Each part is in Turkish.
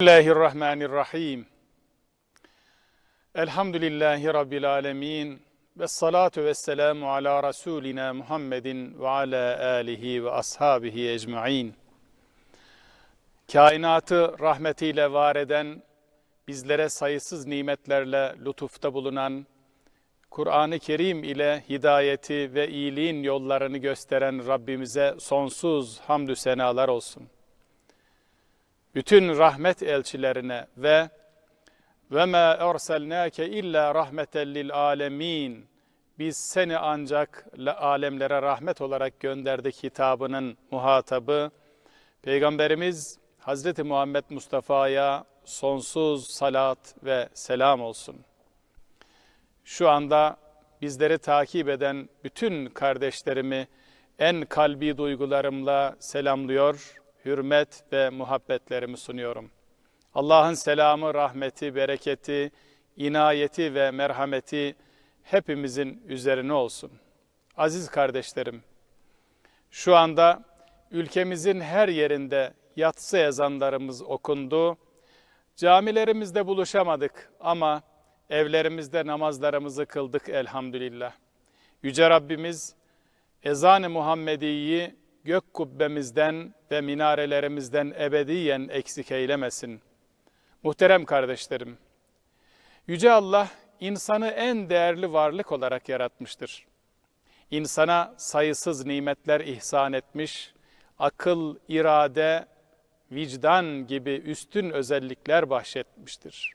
Bismillahirrahmanirrahim. Elhamdülillahi Rabbil alemin. Ve salatu ve selamu ala Resulina Muhammedin ve ala alihi ve ashabihi ecma'in. Kainatı rahmetiyle var eden, bizlere sayısız nimetlerle lütufta bulunan, Kur'an-ı Kerim ile hidayeti ve iyiliğin yollarını gösteren Rabbimize sonsuz hamdü senalar olsun bütün rahmet elçilerine ve ve ma erselnake illa rahmeten lil alemin biz seni ancak alemlere rahmet olarak gönderdik hitabının muhatabı Peygamberimiz Hazreti Muhammed Mustafa'ya sonsuz salat ve selam olsun. Şu anda bizleri takip eden bütün kardeşlerimi en kalbi duygularımla selamlıyor hürmet ve muhabbetlerimi sunuyorum. Allah'ın selamı, rahmeti, bereketi, inayeti ve merhameti hepimizin üzerine olsun. Aziz kardeşlerim, şu anda ülkemizin her yerinde yatsı ezanlarımız okundu. Camilerimizde buluşamadık ama evlerimizde namazlarımızı kıldık elhamdülillah. Yüce Rabbimiz ezan-ı Muhammedi'yi gök kubbemizden ve minarelerimizden ebediyen eksik eylemesin. Muhterem kardeşlerim, Yüce Allah insanı en değerli varlık olarak yaratmıştır. İnsana sayısız nimetler ihsan etmiş, akıl, irade, vicdan gibi üstün özellikler bahşetmiştir.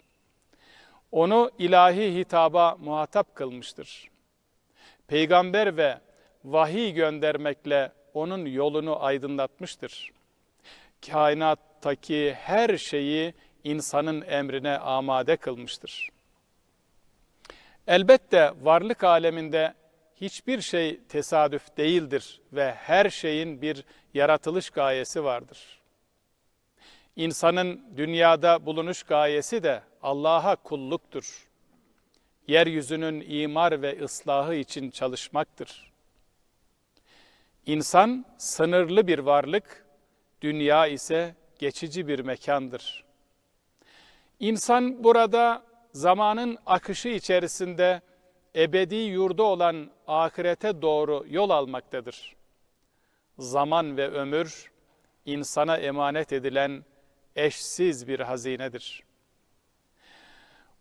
Onu ilahi hitaba muhatap kılmıştır. Peygamber ve vahiy göndermekle onun yolunu aydınlatmıştır. Kainattaki her şeyi insanın emrine amade kılmıştır. Elbette varlık aleminde hiçbir şey tesadüf değildir ve her şeyin bir yaratılış gayesi vardır. İnsanın dünyada bulunuş gayesi de Allah'a kulluktur. Yeryüzünün imar ve ıslahı için çalışmaktır. İnsan sınırlı bir varlık, dünya ise geçici bir mekandır. İnsan burada zamanın akışı içerisinde ebedi yurdu olan ahirete doğru yol almaktadır. Zaman ve ömür insana emanet edilen eşsiz bir hazinedir.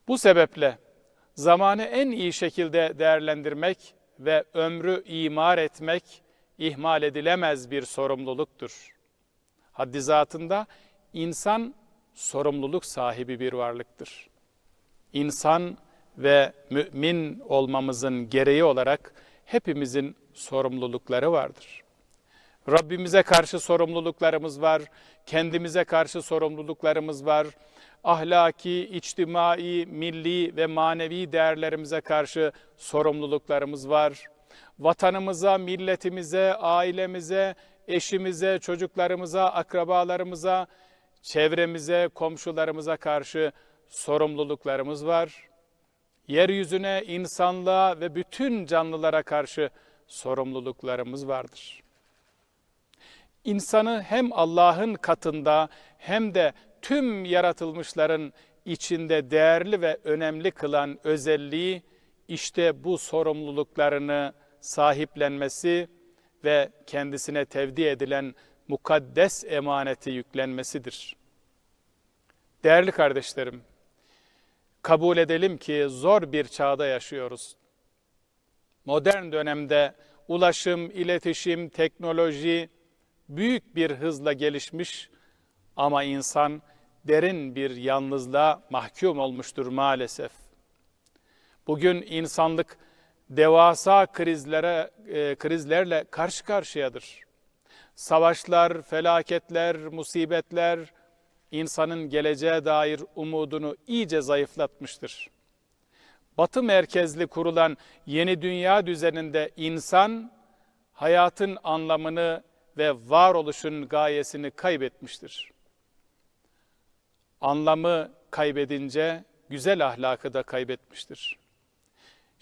Bu sebeple zamanı en iyi şekilde değerlendirmek ve ömrü imar etmek ihmal edilemez bir sorumluluktur. Haddi zatında insan sorumluluk sahibi bir varlıktır. İnsan ve mümin olmamızın gereği olarak hepimizin sorumlulukları vardır. Rabbimize karşı sorumluluklarımız var, kendimize karşı sorumluluklarımız var, ahlaki, içtimai, milli ve manevi değerlerimize karşı sorumluluklarımız var vatanımıza, milletimize, ailemize, eşimize, çocuklarımıza, akrabalarımıza, çevremize, komşularımıza karşı sorumluluklarımız var. Yeryüzüne, insanlığa ve bütün canlılara karşı sorumluluklarımız vardır. İnsanı hem Allah'ın katında hem de tüm yaratılmışların içinde değerli ve önemli kılan özelliği işte bu sorumluluklarını sahiplenmesi ve kendisine tevdi edilen mukaddes emaneti yüklenmesidir. Değerli kardeşlerim, kabul edelim ki zor bir çağda yaşıyoruz. Modern dönemde ulaşım, iletişim, teknoloji büyük bir hızla gelişmiş ama insan derin bir yalnızlığa mahkum olmuştur maalesef. Bugün insanlık devasa krizlere e, krizlerle karşı karşıyadır. Savaşlar, felaketler, musibetler insanın geleceğe dair umudunu iyice zayıflatmıştır. Batı merkezli kurulan yeni dünya düzeninde insan hayatın anlamını ve varoluşun gayesini kaybetmiştir. Anlamı kaybedince güzel ahlakı da kaybetmiştir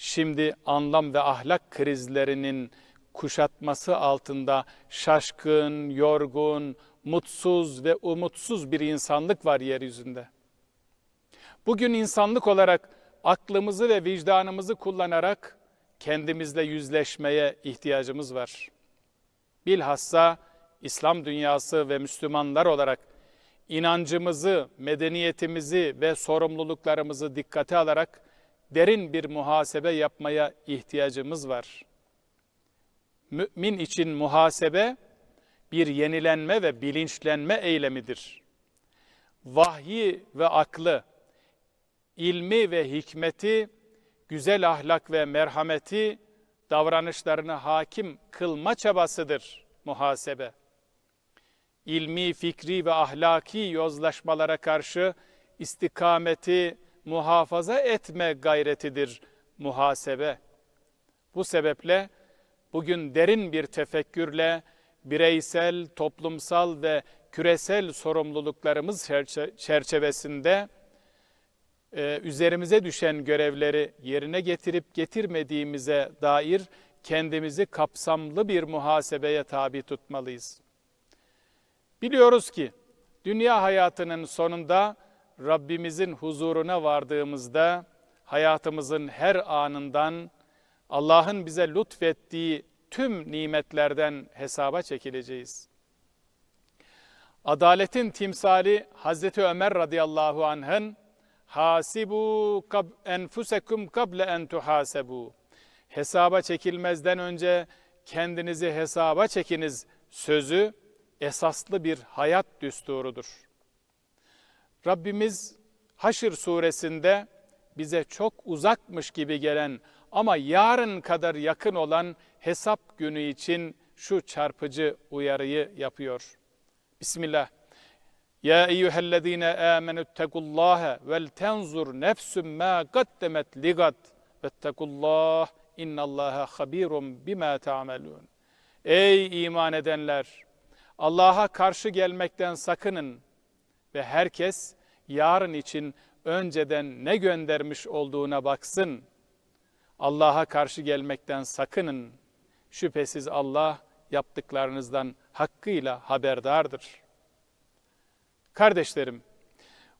şimdi anlam ve ahlak krizlerinin kuşatması altında şaşkın, yorgun, mutsuz ve umutsuz bir insanlık var yeryüzünde. Bugün insanlık olarak aklımızı ve vicdanımızı kullanarak kendimizle yüzleşmeye ihtiyacımız var. Bilhassa İslam dünyası ve Müslümanlar olarak inancımızı, medeniyetimizi ve sorumluluklarımızı dikkate alarak derin bir muhasebe yapmaya ihtiyacımız var. Mümin için muhasebe bir yenilenme ve bilinçlenme eylemidir. Vahyi ve aklı, ilmi ve hikmeti, güzel ahlak ve merhameti davranışlarını hakim kılma çabasıdır muhasebe. İlmi, fikri ve ahlaki yozlaşmalara karşı istikameti muhafaza etme gayretidir muhasebe. Bu sebeple bugün derin bir tefekkürle bireysel, toplumsal ve küresel sorumluluklarımız çerçevesinde e, üzerimize düşen görevleri yerine getirip getirmediğimize dair kendimizi kapsamlı bir muhasebeye tabi tutmalıyız. Biliyoruz ki dünya hayatının sonunda Rabbimizin huzuruna vardığımızda hayatımızın her anından Allah'ın bize lütfettiği tüm nimetlerden hesaba çekileceğiz. Adaletin timsali Hazreti Ömer radıyallahu anh'ın hasibu kab enfusekum kable en tuhasebu. Hesaba çekilmezden önce kendinizi hesaba çekiniz sözü esaslı bir hayat düsturudur. Rabbimiz Haşr suresinde bize çok uzakmış gibi gelen ama yarın kadar yakın olan hesap günü için şu çarpıcı uyarıyı yapıyor. Bismillah. Ya eyyühellezine amenü ettekullâhe vel tenzur nefsüm mâ gaddemet ligad vettekullah innallâhe habîrum bimâ ta'melûn. Ey iman edenler! Allah'a karşı gelmekten sakının ve herkes yarın için önceden ne göndermiş olduğuna baksın. Allah'a karşı gelmekten sakının. Şüphesiz Allah yaptıklarınızdan hakkıyla haberdardır. Kardeşlerim,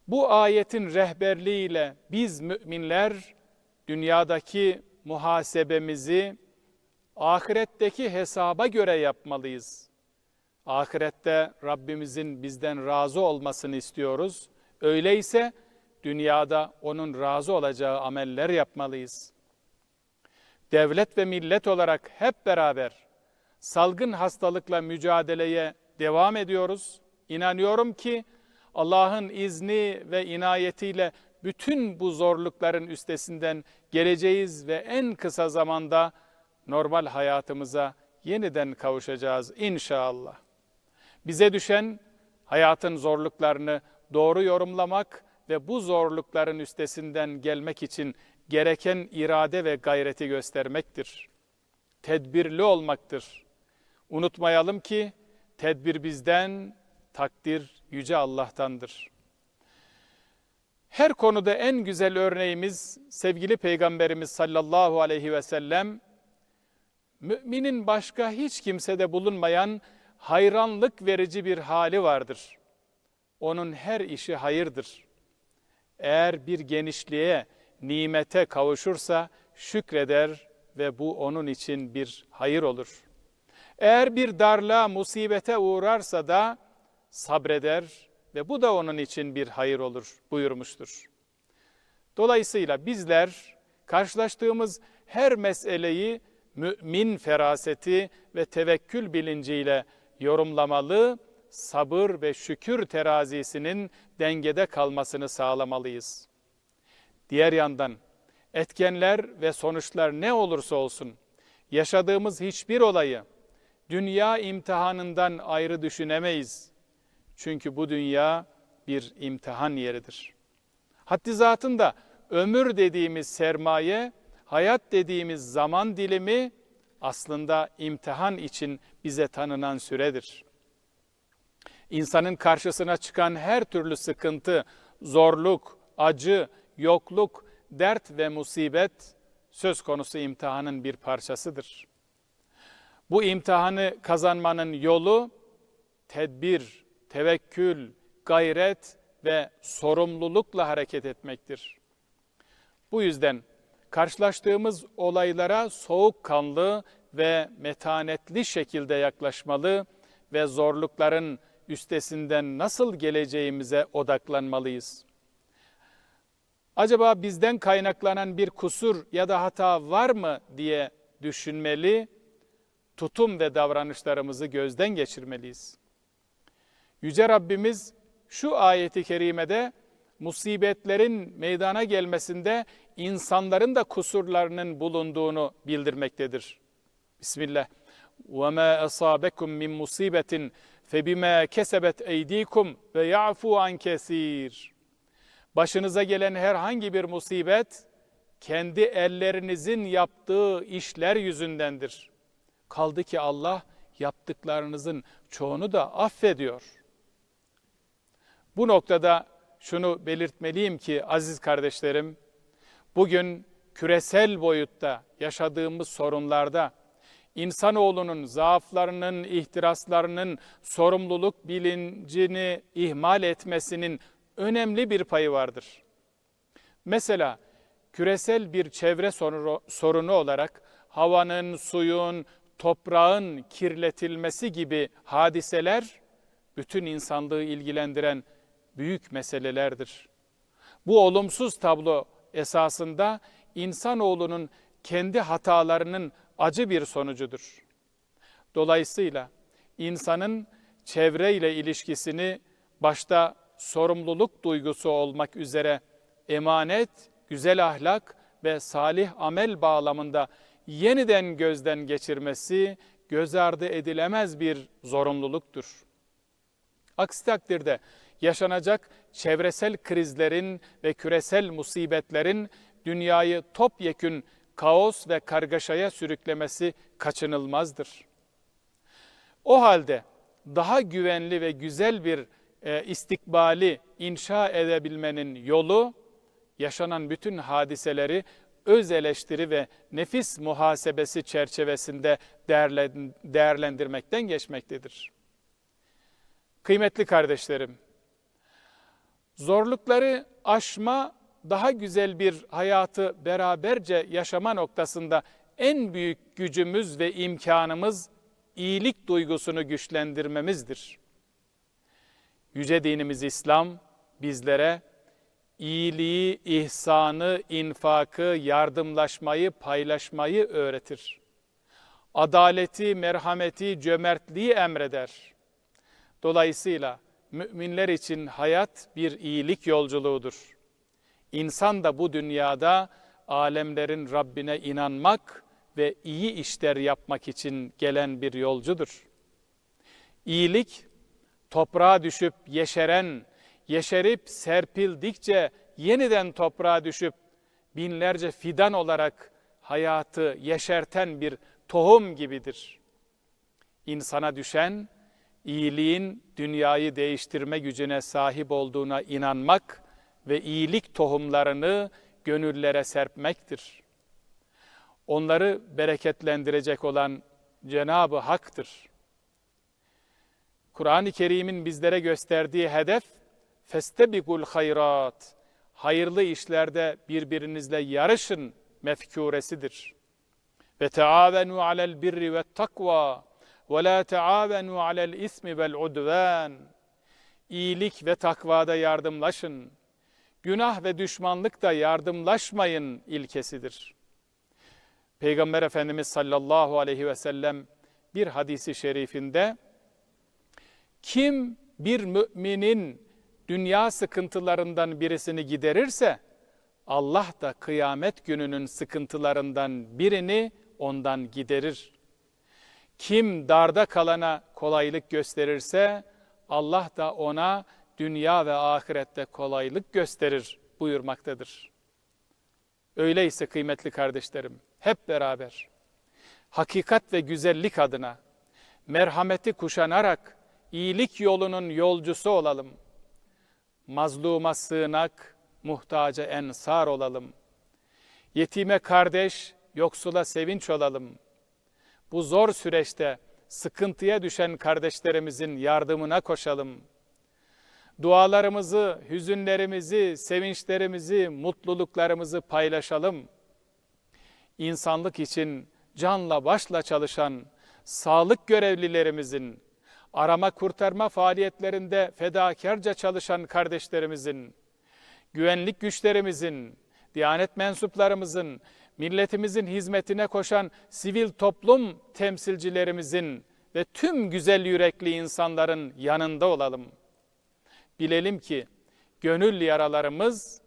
bu ayetin rehberliğiyle biz müminler dünyadaki muhasebemizi ahiretteki hesaba göre yapmalıyız. Ahirette Rabbimizin bizden razı olmasını istiyoruz. Öyleyse dünyada onun razı olacağı ameller yapmalıyız. Devlet ve millet olarak hep beraber salgın hastalıkla mücadeleye devam ediyoruz. İnanıyorum ki Allah'ın izni ve inayetiyle bütün bu zorlukların üstesinden geleceğiz ve en kısa zamanda normal hayatımıza yeniden kavuşacağız inşallah. Bize düşen hayatın zorluklarını doğru yorumlamak ve bu zorlukların üstesinden gelmek için gereken irade ve gayreti göstermektir. Tedbirli olmaktır. Unutmayalım ki tedbir bizden, takdir yüce Allah'tandır. Her konuda en güzel örneğimiz sevgili Peygamberimiz sallallahu aleyhi ve sellem müminin başka hiç kimsede bulunmayan hayranlık verici bir hali vardır. Onun her işi hayırdır. Eğer bir genişliğe, nimete kavuşursa şükreder ve bu onun için bir hayır olur. Eğer bir darlığa, musibete uğrarsa da sabreder ve bu da onun için bir hayır olur buyurmuştur. Dolayısıyla bizler karşılaştığımız her meseleyi mümin feraseti ve tevekkül bilinciyle yorumlamalı, sabır ve şükür terazisinin dengede kalmasını sağlamalıyız. Diğer yandan etkenler ve sonuçlar ne olursa olsun yaşadığımız hiçbir olayı dünya imtihanından ayrı düşünemeyiz. Çünkü bu dünya bir imtihan yeridir. Haddi zatında ömür dediğimiz sermaye, hayat dediğimiz zaman dilimi aslında imtihan için bize tanınan süredir. İnsanın karşısına çıkan her türlü sıkıntı, zorluk, acı, yokluk, dert ve musibet söz konusu imtihanın bir parçasıdır. Bu imtihanı kazanmanın yolu tedbir tevekkül, gayret ve sorumlulukla hareket etmektir. Bu yüzden karşılaştığımız olaylara soğukkanlı ve metanetli şekilde yaklaşmalı ve zorlukların üstesinden nasıl geleceğimize odaklanmalıyız. Acaba bizden kaynaklanan bir kusur ya da hata var mı diye düşünmeli, tutum ve davranışlarımızı gözden geçirmeliyiz. Yüce Rabbimiz şu ayeti kerimede musibetlerin meydana gelmesinde insanların da kusurlarının bulunduğunu bildirmektedir. Bismillah. وَمَا أَصَابَكُم مِّن مُّصِيبَةٍ فَبِمَا كَسَبَتْ اَيْد۪يكُمْ وَيَعْفُوا عَنْ كَثِيرٍ Başınıza gelen herhangi bir musibet, kendi ellerinizin yaptığı işler yüzündendir. Kaldı ki Allah yaptıklarınızın çoğunu da affediyor. Bu noktada şunu belirtmeliyim ki aziz kardeşlerim, bugün küresel boyutta yaşadığımız sorunlarda insanoğlunun zaaflarının, ihtiraslarının, sorumluluk bilincini ihmal etmesinin önemli bir payı vardır. Mesela küresel bir çevre sorunu olarak havanın, suyun, toprağın kirletilmesi gibi hadiseler bütün insanlığı ilgilendiren büyük meselelerdir. Bu olumsuz tablo esasında insanoğlunun kendi hatalarının acı bir sonucudur. Dolayısıyla insanın çevreyle ilişkisini başta sorumluluk duygusu olmak üzere emanet, güzel ahlak ve salih amel bağlamında yeniden gözden geçirmesi göz ardı edilemez bir zorunluluktur. Aksi takdirde yaşanacak çevresel krizlerin ve küresel musibetlerin dünyayı topyekün kaos ve kargaşaya sürüklemesi kaçınılmazdır. O halde daha güvenli ve güzel bir e, istikbali inşa edebilmenin yolu yaşanan bütün hadiseleri öz eleştiri ve nefis muhasebesi çerçevesinde değerlendirmekten geçmektedir. Kıymetli kardeşlerim, zorlukları aşma, daha güzel bir hayatı beraberce yaşama noktasında en büyük gücümüz ve imkanımız iyilik duygusunu güçlendirmemizdir. Yüce dinimiz İslam bizlere iyiliği, ihsanı, infakı, yardımlaşmayı, paylaşmayı öğretir. Adaleti, merhameti, cömertliği emreder. Dolayısıyla müminler için hayat bir iyilik yolculuğudur. İnsan da bu dünyada alemlerin Rabbine inanmak ve iyi işler yapmak için gelen bir yolcudur. İyilik toprağa düşüp yeşeren, yeşerip serpildikçe yeniden toprağa düşüp binlerce fidan olarak hayatı yeşerten bir tohum gibidir. İnsana düşen iyiliğin dünyayı değiştirme gücüne sahip olduğuna inanmak ve iyilik tohumlarını gönüllere serpmektir. Onları bereketlendirecek olan Cenab-ı Hak'tır. Kur'an-ı Kerim'in bizlere gösterdiği hedef festebikul hayrat. Hayırlı işlerde birbirinizle yarışın mefkuresidir. Ve taavenu alel birri ve takva ve la taavenu alel ismi vel udvan. İyilik ve takvada yardımlaşın. Günah ve düşmanlıkta yardımlaşmayın ilkesidir. Peygamber Efendimiz sallallahu aleyhi ve sellem bir hadisi şerifinde kim bir müminin dünya sıkıntılarından birisini giderirse Allah da kıyamet gününün sıkıntılarından birini ondan giderir. Kim darda kalana kolaylık gösterirse Allah da ona dünya ve ahirette kolaylık gösterir buyurmaktadır. Öyleyse kıymetli kardeşlerim hep beraber hakikat ve güzellik adına merhameti kuşanarak iyilik yolunun yolcusu olalım. Mazluma sığınak, muhtaca ensar olalım. Yetime kardeş, yoksula sevinç olalım. Bu zor süreçte sıkıntıya düşen kardeşlerimizin yardımına koşalım. Dualarımızı, hüzünlerimizi, sevinçlerimizi, mutluluklarımızı paylaşalım. İnsanlık için canla başla çalışan sağlık görevlilerimizin, arama kurtarma faaliyetlerinde fedakarca çalışan kardeşlerimizin, güvenlik güçlerimizin, Diyanet mensuplarımızın, milletimizin hizmetine koşan sivil toplum temsilcilerimizin ve tüm güzel yürekli insanların yanında olalım. Bilelim ki gönül yaralarımız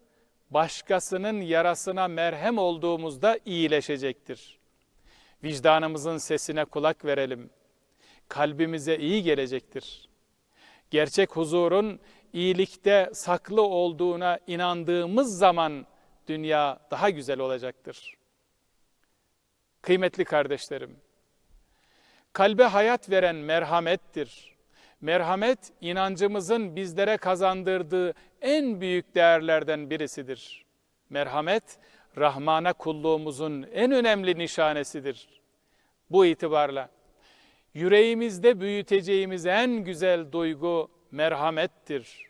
başkasının yarasına merhem olduğumuzda iyileşecektir. Vicdanımızın sesine kulak verelim. Kalbimize iyi gelecektir. Gerçek huzurun iyilikte saklı olduğuna inandığımız zaman dünya daha güzel olacaktır. Kıymetli kardeşlerim, kalbe hayat veren merhamettir. Merhamet inancımızın bizlere kazandırdığı en büyük değerlerden birisidir. Merhamet Rahman'a kulluğumuzun en önemli nişanesidir. Bu itibarla yüreğimizde büyüteceğimiz en güzel duygu merhamettir.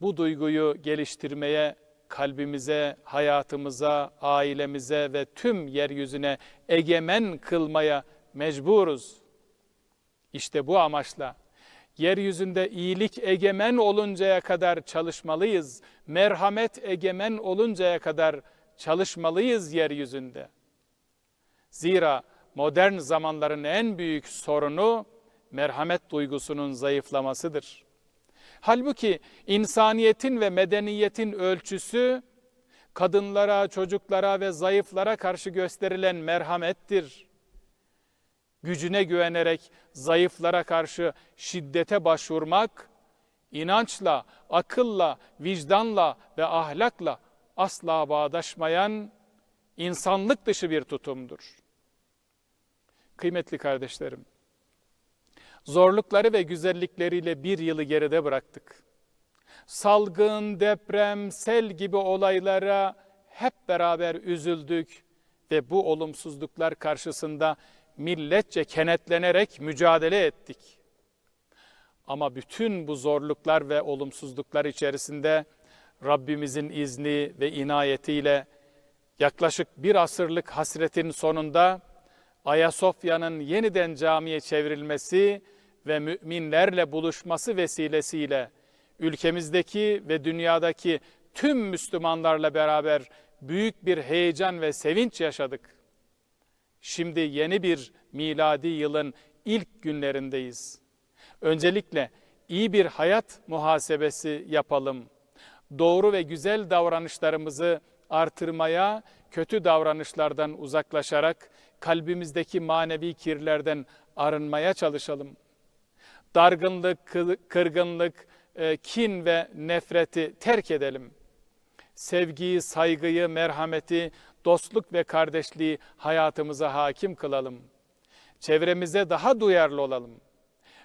Bu duyguyu geliştirmeye kalbimize, hayatımıza, ailemize ve tüm yeryüzüne egemen kılmaya mecburuz. İşte bu amaçla yeryüzünde iyilik egemen oluncaya kadar çalışmalıyız. Merhamet egemen oluncaya kadar çalışmalıyız yeryüzünde. Zira modern zamanların en büyük sorunu merhamet duygusunun zayıflamasıdır. Halbuki insaniyetin ve medeniyetin ölçüsü kadınlara, çocuklara ve zayıflara karşı gösterilen merhamettir. Gücüne güvenerek zayıflara karşı şiddete başvurmak, inançla, akılla, vicdanla ve ahlakla asla bağdaşmayan insanlık dışı bir tutumdur. Kıymetli kardeşlerim, zorlukları ve güzellikleriyle bir yılı geride bıraktık. Salgın, deprem, sel gibi olaylara hep beraber üzüldük ve bu olumsuzluklar karşısında milletçe kenetlenerek mücadele ettik. Ama bütün bu zorluklar ve olumsuzluklar içerisinde Rabbimizin izni ve inayetiyle yaklaşık bir asırlık hasretin sonunda Ayasofya'nın yeniden camiye çevrilmesi ve müminlerle buluşması vesilesiyle ülkemizdeki ve dünyadaki tüm Müslümanlarla beraber büyük bir heyecan ve sevinç yaşadık. Şimdi yeni bir miladi yılın ilk günlerindeyiz. Öncelikle iyi bir hayat muhasebesi yapalım. Doğru ve güzel davranışlarımızı artırmaya, kötü davranışlardan uzaklaşarak kalbimizdeki manevi kirlerden arınmaya çalışalım. Dargınlık, kırgınlık, e, kin ve nefreti terk edelim. Sevgiyi, saygıyı, merhameti, dostluk ve kardeşliği hayatımıza hakim kılalım. Çevremize daha duyarlı olalım.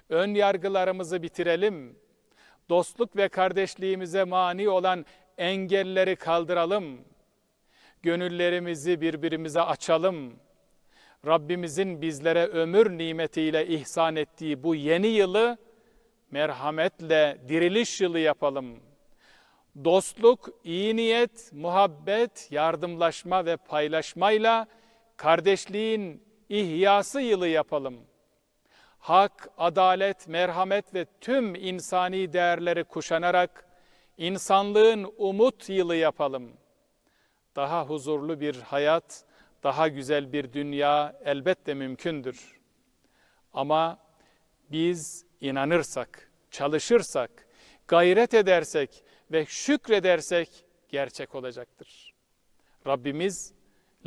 Ön yargılarımızı bitirelim. Dostluk ve kardeşliğimize mani olan engelleri kaldıralım. Gönüllerimizi birbirimize açalım. Rabbimizin bizlere ömür nimetiyle ihsan ettiği bu yeni yılı merhametle diriliş yılı yapalım. Dostluk, iyi niyet, muhabbet, yardımlaşma ve paylaşmayla kardeşliğin ihyası yılı yapalım. Hak, adalet, merhamet ve tüm insani değerleri kuşanarak insanlığın umut yılı yapalım. Daha huzurlu bir hayat, daha güzel bir dünya elbette mümkündür. Ama biz inanırsak, çalışırsak, gayret edersek ve şükredersek gerçek olacaktır. Rabbimiz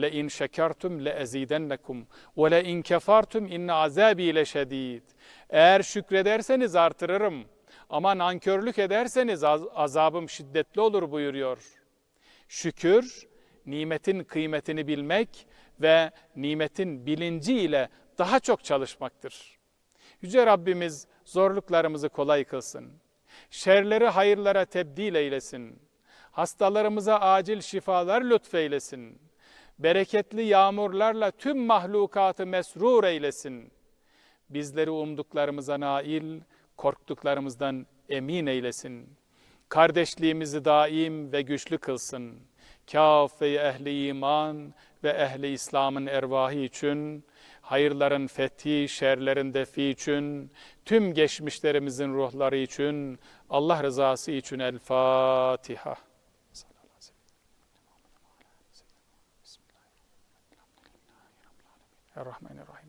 le in şekertum le ezidennekum ve le in kefartum inne azabi le şedid. Eğer şükrederseniz artırırım ama nankörlük ederseniz azabım şiddetli olur buyuruyor. Şükür nimetin kıymetini bilmek ve nimetin bilinciyle daha çok çalışmaktır. Yüce Rabbimiz zorluklarımızı kolay kılsın. Şerleri hayırlara tebdil eylesin. Hastalarımıza acil şifalar lütfeylesin. Bereketli yağmurlarla tüm mahlukatı mesrur eylesin. Bizleri umduklarımıza nail, korktuklarımızdan emin eylesin. Kardeşliğimizi daim ve güçlü kılsın. Kâfe ehli iman ve ehli İslam'ın ervahı için, hayırların fethi, şerlerin defi için, tüm geçmişlerimizin ruhları için, Allah rızası için El Fatiha. Errahmanirrahim.